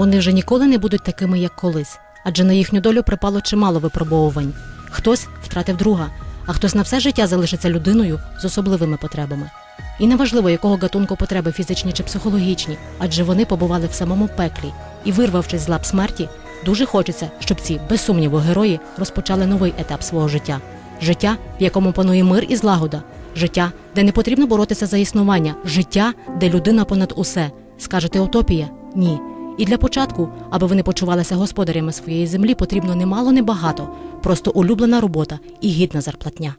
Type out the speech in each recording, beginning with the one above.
Вони вже ніколи не будуть такими, як колись, адже на їхню долю припало чимало випробовувань. Хтось втратив друга, а хтось на все життя залишиться людиною з особливими потребами. І неважливо, якого гатунку потреби фізичні чи психологічні, адже вони побували в самому пеклі. І, вирвавшись з лап смерті, дуже хочеться, щоб ці, без сумніву, герої розпочали новий етап свого життя. Життя, в якому панує мир і злагода, життя, де не потрібно боротися за існування, життя, де людина понад усе. Скажете утопія? Ні. І для початку, аби вони почувалися господарями своєї землі, потрібно немало небагато, просто улюблена робота і гідна зарплатня.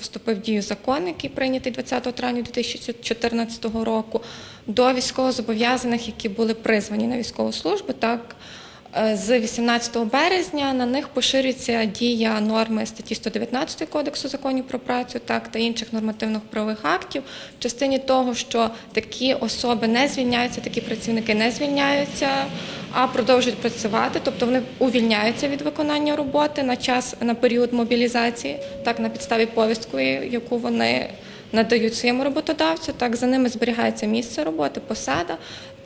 Вступив в дію закон, який прийнятий 20 травня 2014 року, до військовозобов'язаних, які були призвані на військову службу. Так, з 18 березня на них поширюється дія норми статті 119 Кодексу законів про працю, так та інших нормативно-правових актів в частині того, що такі особи не звільняються, такі працівники не звільняються, а продовжують працювати, тобто вони увільняються від виконання роботи на час на період мобілізації, так на підставі повістки, яку вони надають своєму роботодавцю. Так за ними зберігається місце роботи, посада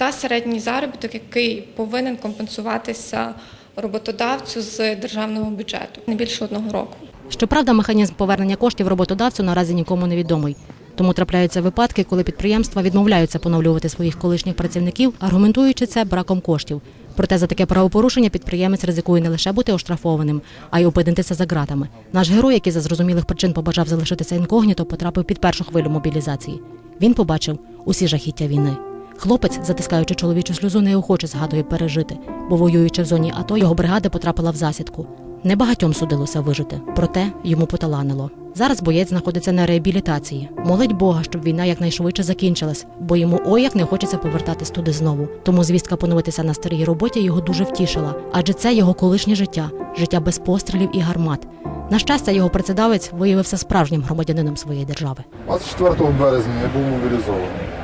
та середній заробіток, який повинен компенсуватися роботодавцю з державного бюджету не більше одного року. Щоправда, механізм повернення коштів роботодавцю наразі нікому не відомий. Тому трапляються випадки, коли підприємства відмовляються поновлювати своїх колишніх працівників, аргументуючи це браком коштів. Проте за таке правопорушення підприємець ризикує не лише бути оштрафованим, а й опинитися за ґратами. Наш герой, який за зрозумілих причин побажав залишитися інкогніто, потрапив під першу хвилю мобілізації. Він побачив усі жахіття війни. Хлопець, затискаючи чоловічу сльозу, неохоче згадує пережити, бо воюючи в зоні АТО, його бригада потрапила в засідку. Небагатьом судилося вижити, проте йому поталанило. Зараз боєць знаходиться на реабілітації. Молить Бога, щоб війна якнайшвидше закінчилась, бо йому ой як не хочеться повертатись туди знову. Тому звістка поновитися на старій роботі його дуже втішила, адже це його колишнє життя, життя без пострілів і гармат. На щастя, його працедавець виявився справжнім громадянином своєї держави. 24 березня я був мобілізований.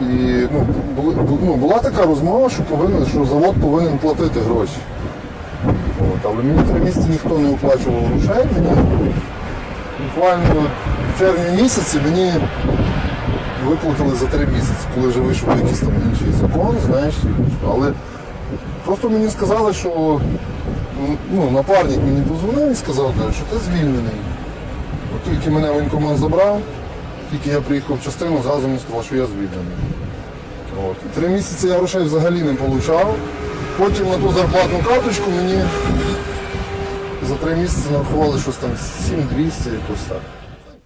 І ну, були, ну, була така розмова, що, повинен, що завод повинен платити гроші. От, але мені три місяці ніхто не оплачував грошей. Мені буквально в червні місяці мені виплатили за три місяці, коли вже вийшов якийсь там інший закон, знаєш. Але просто мені сказали, що ну, напарник мені позвонив і сказав, що ти звільнений. От тільки мене воєнкомат забрав, тільки я приїхав в частину, зразу мені сказав, що я звільнений. Три місяці я грошей взагалі не отримав. Потім на ту зарплатну карточку мені за три місяці нарахували щось там 7200, якось так.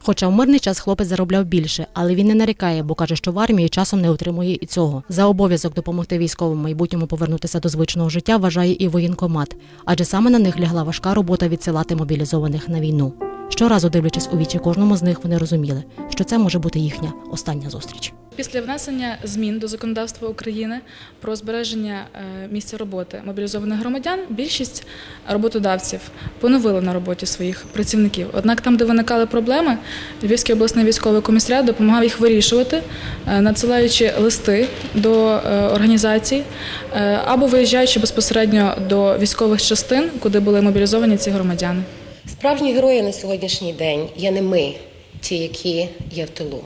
Хоча в мирний час хлопець заробляв більше, але він не нарікає, бо каже, що в армії часом не отримує і цього. За обов'язок допомогти військовим в майбутньому повернутися до звичного життя вважає і воєнкомат, адже саме на них лягла важка робота відсилати мобілізованих на війну. Щоразу дивлячись у вічі кожному з них, вони розуміли, що це може бути їхня остання зустріч. Після внесення змін до законодавства України про збереження е, місця роботи мобілізованих громадян, більшість роботодавців поновили на роботі своїх працівників. Однак там, де виникали проблеми, Львівський обласний військовий комісаріат допомагав їх вирішувати, е, надсилаючи листи до е, організацій або виїжджаючи безпосередньо до військових частин, куди були мобілізовані ці громадяни. Справжні герої на сьогоднішній день є не ми, ті, які є в тилу.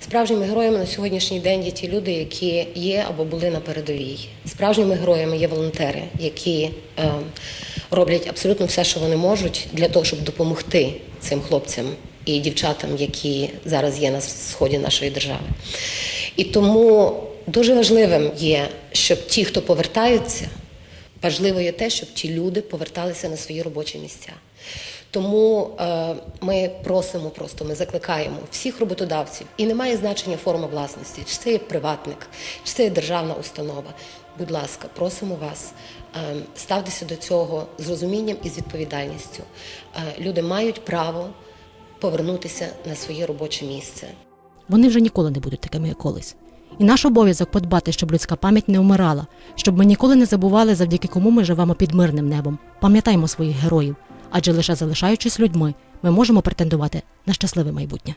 Справжніми героями на сьогоднішній день є ті люди, які є або були на передовій. Справжніми героями є волонтери, які е, роблять абсолютно все, що вони можуть, для того, щоб допомогти цим хлопцям і дівчатам, які зараз є на сході нашої держави. І тому дуже важливим є, щоб ті, хто повертаються, Важливо є те, щоб ті люди поверталися на свої робочі місця. Тому е, ми просимо просто, ми закликаємо всіх роботодавців, і немає значення форма власності, чи це є приватник, чи це є державна установа. Будь ласка, просимо вас, е, ставтеся до цього з розумінням і з відповідальністю. Е, люди мають право повернутися на своє робоче місце. Вони вже ніколи не будуть такими, як колись. І наш обов'язок подбати, щоб людська пам'ять не вмирала, щоб ми ніколи не забували, завдяки кому ми живемо під мирним небом. Пам'ятаймо своїх героїв, адже лише залишаючись людьми, ми можемо претендувати на щасливе майбутнє.